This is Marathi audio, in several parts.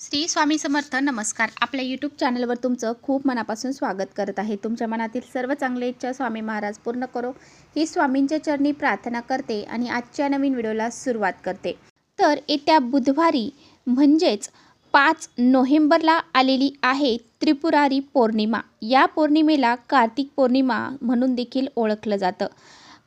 श्री स्वामी समर्थ नमस्कार. आपल्या यूट्यूब चॅनलवर तुमचं खूप मनापासून स्वागत करत आहे. तुमच्या मनातील सर्व चांगले इच्छा स्वामी महाराज पूर्ण करो. ही स्वामींच्या चरणी प्रार्थना करते आणि आजच्या नवीन व्हिडिओला सुरुवात करते. तर येत्या बुधवारी म्हणजेच पाच नोव्हेंबरला आलेली आहे त्रिपुरारी पौर्णिमा. या पौर्णिमेला कार्तिक पौर्णिमा म्हणून देखील ओळखलं जातं.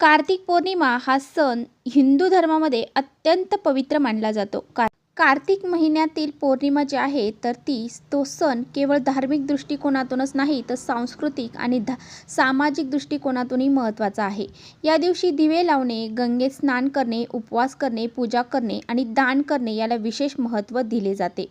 कार्तिक पौर्णिमा हा सण हिंदू धर्मामध्ये अत्यंत पवित्र मानला जातो. का कार्तिक महिन्यातील पौर्णिमा जी आहे तर ती तो सण केवळ धार्मिक दृष्टिकोनातूनच नाही तर सांस्कृतिक आणि धा सामाजिक दृष्टिकोनातूनही महत्त्वाचा आहे. या दिवशी दिवे लावणे गंगेत स्नान करणे उपवास करणे पूजा करणे आणि दान करणे याला विशेष महत्त्व दिले जाते.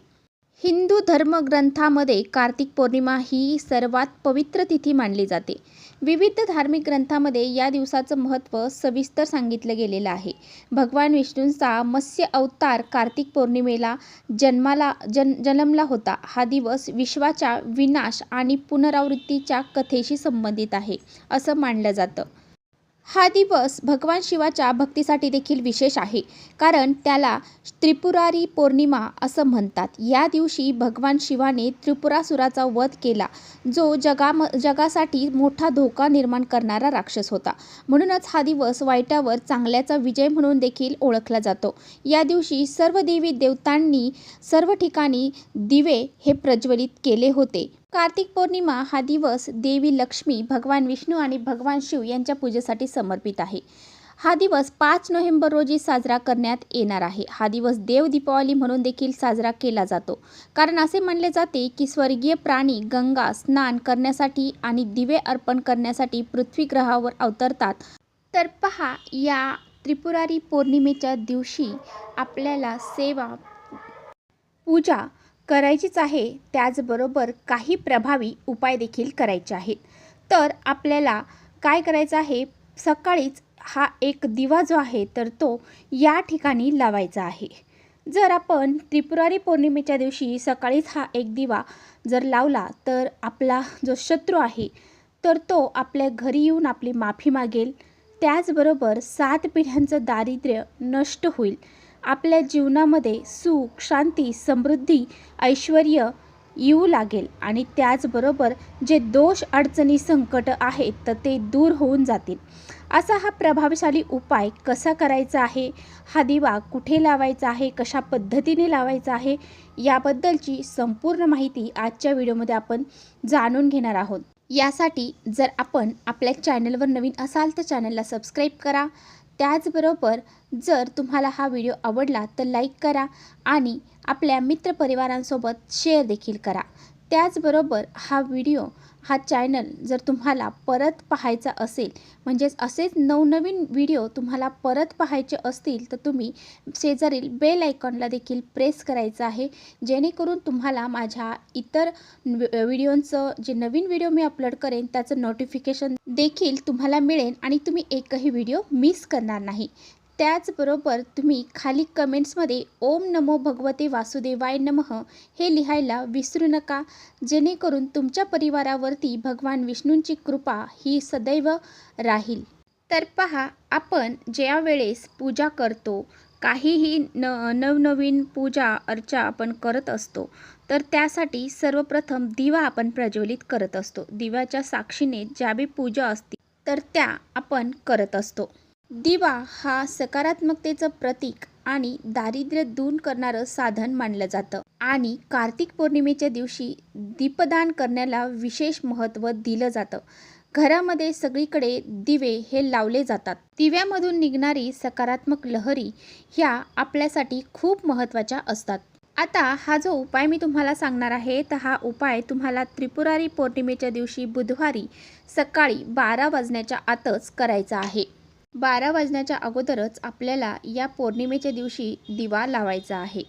हिंदू धर्मग्रंथामध्ये कार्तिक पौर्णिमा ही सर्वात पवित्र तिथी मानली जाते. विविध धार्मिक ग्रंथामध्ये या दिवसाचं महत्त्व सविस्तर सांगितलं गेलेलं आहे. भगवान विष्णूंचा मत्स्य अवतार कार्तिक पौर्णिमेला जन्माला जन जन्मला होता. हा दिवस विश्वाच्या विनाश आणि पुनरावृत्तीच्या कथेशी संबंधित आहे असं मानलं जातं. हा दिवस भगवान शिवाच्या भक्तीसाठी देखील विशेष आहे. कारण त्याला त्रिपुरारी पौर्णिमा असं म्हणतात. या दिवशी भगवान शिवाने त्रिपुरासुराचा वध केला जो जगाम जगासाठी मोठा धोका निर्माण करणारा राक्षस होता. म्हणूनच हा दिवस वाईटावर चांगल्याचा विजय म्हणून देखील ओळखला जातो. या दिवशी सर्व देवी देवतांनी सर्व ठिकाणी दिवे हे प्रज्वलित केले होते. कार्तिक पौर्णिमा हा दिवस देवी लक्ष्मी भगवान विष्णू आणि भगवान शिव यांच्या पूजेसाठी समर्पित आहे. हा दिवस पाच नोव्हेंबर रोजी साजरा करण्यात येणार आहे. हा दिवस देव दीपावली म्हणून देखील साजरा केला जातो. कारण असे मानले जाते की स्वर्गीय प्राणी गंगा स्नान करण्यासाठी आणि दिवे अर्पण करण्यासाठी पृथ्वी ग्रहावर अवतरतात. तर पहा या त्रिपुरारी पौर्णिमेच्या दिवशी आपल्याला सेवा पूजा करायचीच आहे त्याचबरोबर काही प्रभावी उपाय देखील करायचे आहेत. तर आपल्याला काय करायचं आहे? सकाळीच हा एक दिवा जो आहे तर तो या ठिकाणी लावायचा आहे. जर आपण त्रिपुरारी पौर्णिमेच्या दिवशी सकाळीच हा एक दिवा जर लावला तर आपला जो शत्रू आहे तर तो आपल्या घरी येऊन आपली माफी मागेल. त्याचबरोबर सात पिढ्यांचं दारिद्र्य नष्ट होईल. आपल्या जीवनामध्ये सुख शांती समृद्धी ऐश्वर येऊ लागेल. आणि त्याचबरोबर जे दोष अडचणी संकट आहेत तर ते दूर होऊन जातील. असा हा प्रभावशाली उपाय कसा करायचा आहे? हा दिवा कुठे लावायचा आहे? कशा पद्धतीने लावायचा आहे? याबद्दलची संपूर्ण माहिती आजच्या व्हिडिओमध्ये आपण जाणून घेणार आहोत. यासाठी जर आपण आपल्या चॅनलवर नवीन असाल तर चॅनलला सबस्क्राईब करा. त्याचबरोबर जर तुम्हाला हा व्हिडिओ आवडला तर लाईक करा आणि आपल्या मित्रपरिवारांसोबत शेअर देखील करा. त्याचबरोबर हा व्हिडिओ हा चॅनल जर तुम्हाला परत पाहायचा असेल म्हणजेच असेच नवनवीन व्हिडिओ तुम्हाला परत पाहायचे असतील तर तुम्ही शेजारील बेल आयकॉनला देखील प्रेस करायचं आहे जेणेकरून तुम्हाला माझ्या इतर व्हिडिओंचं जे नवीन व्हिडिओ मी अपलोड करेन त्याचं नोटिफिकेशन देखील तुम्हाला मिळेल आणि तुम्ही एकही व्हिडिओ मिस करणार नाही. त्याचबरोबर तुम्ही खाली कमेंट्समध्ये ओम नमो भगवते वासुदेवाय नमः हे लिहायला विसरू नका. जेणेकरून तुमच्या परिवारावरती भगवान विष्णूंची कृपा ही सदैव राहील. तर पहा आपण ज्या वेळेस पूजा करतो काहीही न नवनवीन पूजा अर्चा आपण करत असतो तर त्यासाठी सर्वप्रथम दिवा आपण प्रज्वलित करत असतो. दिव्याच्या साक्षीने ज्या बी पूजा असते तर त्या आपण करत असतो. दिवा हा सकारात्मकतेचं प्रतीक आणि दारिद्र्य दूर करणारं साधन मानलं जातं. आणि कार्तिक पौर्णिमेच्या दिवशी दीपदान करण्याला विशेष महत्त्व दिलं जातं. घरामध्ये सगळीकडे दिवे हे लावले जातात. दिव्यामधून निघणारी सकारात्मक लहरी ह्या आपल्यासाठी खूप महत्त्वाच्या असतात. आता हा जो उपाय मी तुम्हाला सांगणार आहे तर हा उपाय तुम्हाला त्रिपुरारी पौर्णिमेच्या दिवशी बुधवारी सकाळी बारा वाजण्याच्या आतच करायचा आहे. बारा वाजण्याच्या अगोदरच आपल्याला या पौर्णिमेच्या दिवशी दिवा लावायचा आहे.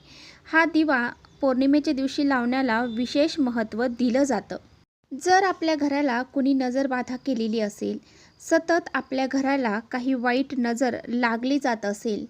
हा दिवा पौर्णिमेच्या दिवशी लावण्याला विशेष महत्त्व दिलं जातं. जर आपल्या घराला कुणी नजरबाधा केलेली असेल सतत आपल्या घराला काही वाईट नजर लागली जात असेल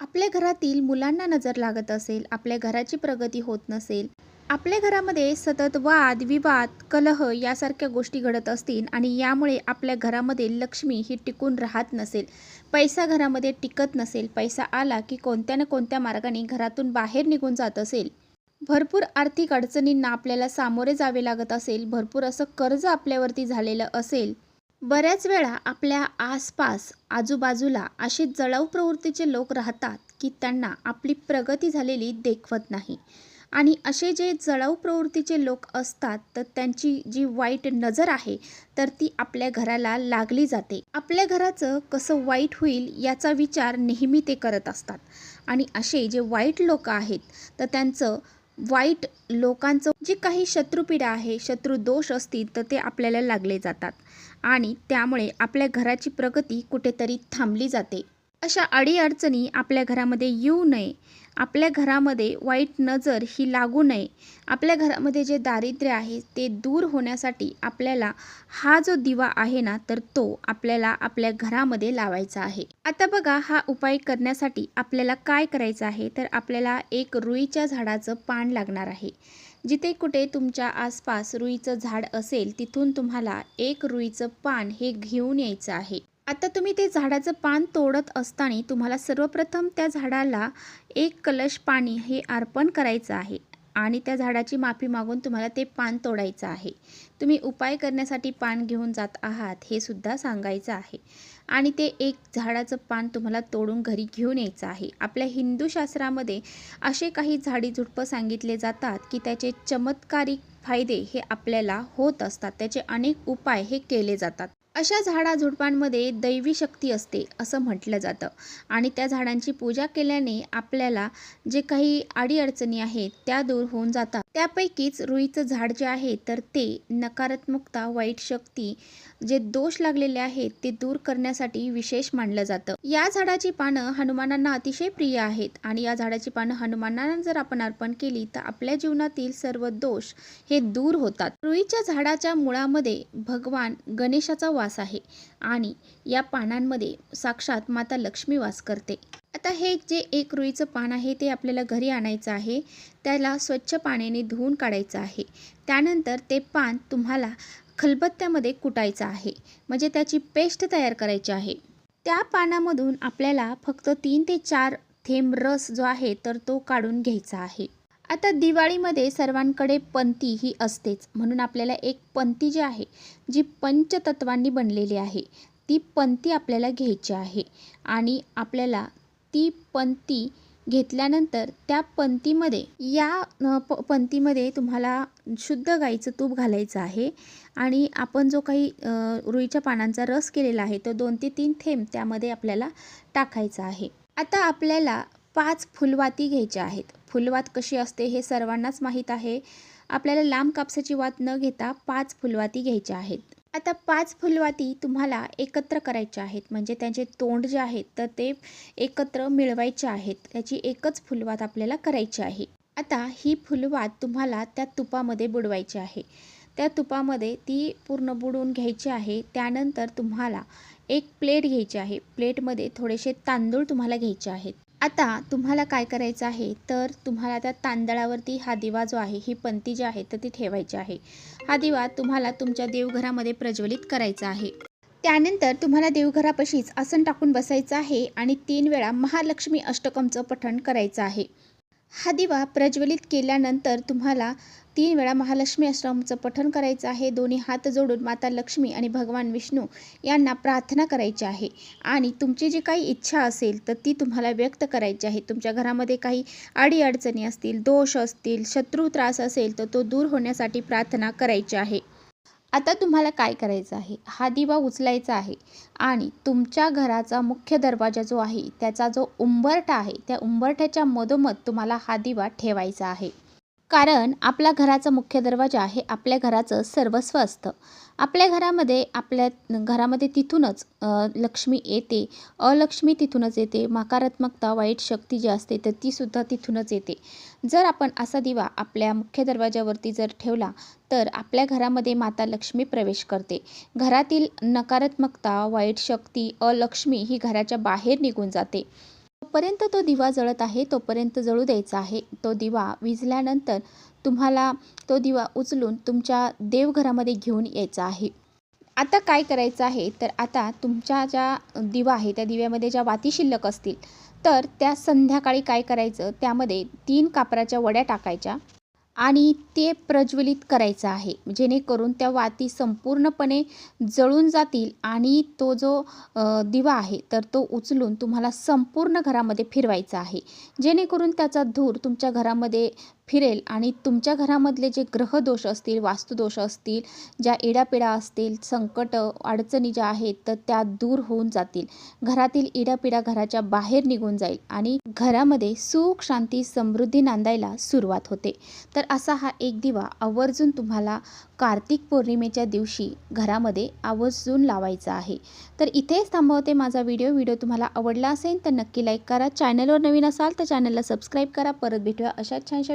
आपल्या घरातील मुलांना नजर लागत असेल आपल्या घराची प्रगती होत नसेल आपल्या घरामध्ये सतत वाद विवाद कलह यासारख्या गोष्टी घडत असतील आणि यामुळे आपल्या घरामध्ये लक्ष्मी ही टिकून राहत नसेल पैसा घरामध्ये टिकत नसेल पैसा आला की कोणत्या ना कोणत्या मार्गाने घरातून बाहेर निघून जात असेल. भरपूर आर्थिक अडचणींना आपल्याला सामोरे जावे लागत असेल भरपूर असं कर्ज आपल्यावरती झालेलं असेल बऱ्याच वेळा आपल्या आसपास आजूबाजूला असे जळाऊ प्रवृत्तीचे लोक राहतात की त्यांना आपली प्रगती झालेली देखवत नाही. आणि असे जे जळाऊ प्रवृत्तीचे लोक असतात तर त्यांची जी वाईट नजर आहे तर ती आपल्या घराला लागली जाते. आपल्या घराचं कसं वाईट होईल याचा विचार नेहमी ते करत असतात. आणि असे जे वाईट लोक आहेत तर त्यांचं वाईट लोकांचं जी काही शत्रुपीडा आहे शत्रुदोष असतील तर ते आपल्याला लागले जातात. आणि त्यामुळे आपल्या घराची प्रगती कुठेतरी थांबली जाते. अशा अडीअडचणी आपल्या घरामध्ये येऊ नये. आपल्या घरामध्ये वाईट नजर ही लागू नये. आपल्या घरामध्ये जे दारिद्र्य आहे ते दूर होण्यासाठी आपल्याला हा जो दिवा आहे ना तर तो आपल्याला आपल्या घरामध्ये लावायचा आहे. आता बघा हा उपाय करण्यासाठी आपल्याला काय करायचं आहे? तर आपल्याला एक रुईच्या झाडाचं पान लागणार आहे. जिथे कुठे तुमच्या आसपास रुईचं झाड असेल तिथून तुम्हाला एक रुईचं पान हे घेऊन यायचं आहे. आता तुम्ही ते झाडाचं पान तोडत असताना तुम्हाला सर्वप्रथम त्या झाडाला एक कलश पाणी हे अर्पण करायचं आहे आणि त्या झाडाची माफी मागून तुम्हाला ते पान तोडायचं आहे. तुम्ही उपाय करण्यासाठी पान घेऊन जात आहात हे सुद्धा सांगायचं आहे. आणि ते एक झाडाचं पान तुम्हाला तोडून घरी घेऊन यायचं आहे. आपल्या हिंदू शास्त्रामध्ये असे काही झाडी झुडपं सांगितले जातात की त्याचे चमत्कारिक फायदे हे आपल्याला होत असतात. त्याचे अनेक उपाय हे केले जातात. अशा झाडाझुडपांमध्ये दैवी शक्ती असते असं म्हटलं जातं. आणि त्या झाडांची पूजा केल्याने आपल्याला जे काही अडीअडचणी आहेत त्या दूर होऊन जातात. त्यापैकीच रुईचं झाड जे आहे तर ते नकारात्मकता वाईट शक्ती जे दोष लागलेले आहेत ते दूर करण्यासाठी विशेष मानलं जातं. या झाडाची पानं हनुमानांना अतिशय प्रिय आहेत आणि या झाडाची पानं हनुमानांना जर आपण अर्पण केली तर आपल्या जीवनातील सर्व दोष हे दूर होतात. रुईच्या झाडाच्या मुळामध्ये भगवान गणेशाचा वास आहे आणि या पानांमध्ये साक्षात माता लक्ष्मी वास करते. आता हे जे एक रुईचं पान आहे ते आपल्याला घरी आणायचं आहे. त्याला स्वच्छ पाण्याने धुवून काढायचं आहे. त्यानंतर ते पान तुम्हाला खलबत्त्यामध्ये कुटायचं आहे. म्हणजे त्याची पेस्ट तयार करायची आहे. त्या पानामधून आपल्याला फक्त तीन ते चार थेंब रस जो आहे तर तो काढून घ्यायचा आहे. आता दिवाळीमध्ये सर्वांकडे पंती ही असतेच. म्हणून आपल्याला एक पंती जी आहे जी पंचतत्वांनी बनलेली आहे ती पंती आपल्याला घ्यायची आहे. आणि आपल्याला ती पंती घेतल्यानंतर त्या पंतीमध्ये या प पंतीमध्ये तुम्हाला शुद्ध गाईचं तूप घालायचं आहे. आणि आपण जो काही रुईच्या पानांचा रस केलेला आहे तो दोन ते तीन थेंब त्यामध्ये आपल्याला टाकायचा आहे. आता आपल्याला पाच फुलवाती घ्यायच्या आहेत. फुलवात कशी असते हे सर्वांनाच माहीत आहे. आपल्याला लांब कापसाची वात न घेता पाच फुलवाती घ्यायच्या आहेत. आता पाच फुलवाती तुम्हाला एकत्र करायच्या आहेत. म्हणजे त्यांचे तोंड जे आहेत तर ते एकत्र मिळवायचे आहेत. त्याची एकच फुलवात आपल्याला करायची आहे. आता ही फुलवात तुम्हाला त्या तुपामध्ये बुडवायची आहे. त्या तुपामध्ये ती पूर्ण बुडवून घ्यायची आहे. त्यानंतर तुम्हाला एक प्लेट घ्यायची आहे. प्लेटमध्ये थोडेसे तांदूळ तुम्हाला घ्यायचे आहेत. आता तुम्हाला काय करायचं आहे? तर तुम्हाला त्या तांदळावरती हा दिवा जो आहे ही पंती जी आहे तर ती ठेवायची आहे. हा दिवा तुम्हाला तुमच्या देवघरामध्ये प्रज्वलित करायचा आहे. त्यानंतर तुम्हाला देवघरापाशीच आसन टाकून बसायचं आहे आणि तीन वेळा महालक्ष्मी अष्टकमचं पठण करायचं आहे. हा दिवा प्रज्वलित केल्यानंतर तुम्हाला तीन वेळा महालक्ष्मी अष्टकमचं पठण करायचं आहे. दोन्ही हात जोडून माता लक्ष्मी आणि भगवान विष्णू यांना प्रार्थना करायची आहे. आणि तुमची जी काही इच्छा असेल तर ती तुम्हाला व्यक्त करायची आहे. तुमच्या घरामध्ये काही अडीअडचणी असतील दोष असतील शत्रू त्रास असेल तर तो दूर होण्यासाठी प्रार्थना करायची आहे. आता तुम्हाला काय करायचं आहे? हा दिवा उचलायचा आहे आणि तुमच्या घराचा मुख्य दरवाजा जो आहे त्याचा जो उंबरठा आहे त्या उंबरठ्याच्या मधोमध तुम्हाला हा दिवा ठेवायचा आहे. कारण आपल्या घराचा मुख्य दरवाजा हे आपल्या घराचं सर्वस्व असतं. आपल्या घरामध्ये आपल्या घरामध्ये तिथूनच लक्ष्मी येते. अलक्ष्मी तिथूनच येते. नकारात्मकता वाईट शक्ती जी असते तर तीसुद्धा तिथूनच येते. जर आपण असा दिवा आपल्या मुख्य दरवाजावरती जर ठेवला तर आपल्या घरामध्ये माता लक्ष्मी प्रवेश करते. घरातील नकारात्मकता वाईट शक्ती अलक्ष्मी ही घराच्या बाहेर निघून जाते. जोपर्यंत तो दिवा जळत आहे तोपर्यंत जळू द्यायचा आहे. तो दिवा विझल्यानंतर तुम्हाला तो दिवा उचलून तुमच्या देवघरामध्ये घेऊन यायचा आहे. आता काय करायचं आहे? तर आता तुमच्या ज्या दिवा आहे त्या दिव्यामध्ये ज्या वाती शिल्लक असतील तर त्या संध्याकाळी काय करायचं? त्यामध्ये तीन कापराच्या वड्या टाकायच्या. आणि ते प्रज्वलित करायचं आहे. जेणेकरून त्या वाती संपूर्णपणे जळून जातील आणि तो जो दिवा आहे तर तो उचलून तुम्हाला संपूर्ण घरामध्ये फिरवायचा आहे. जेणेकरून त्याचा धूर तुमच्या घरामध्ये फिरेल आणि तुमच्या घरामधले जे ग्रहदोष असतील वास्तुदोष असतील ज्या इडापिडा असतील संकट अडचणी ज्या आहेत तर त्या दूर होऊन जातील. घरातील इडापिडा घराच्या बाहेर निघून जाईल आणि घरामध्ये सुख शांती समृद्धी नांदायला सुरुवात होते. तर असा हा एक दिवा आवर्जून तुम्हाला कार्तिक पौर्णिमेच्या दिवशी घरामध्ये आवर्जून लावायचा आहे. तर इथेच थांबवते माझा व्हिडिओ. व्हिडिओ तुम्हाला आवडला असेल तर नक्की लाईक करा. चॅनलवर नवीन असाल तर चॅनलला सबस्क्राईब करा. परत भेटूया अशाच छानशा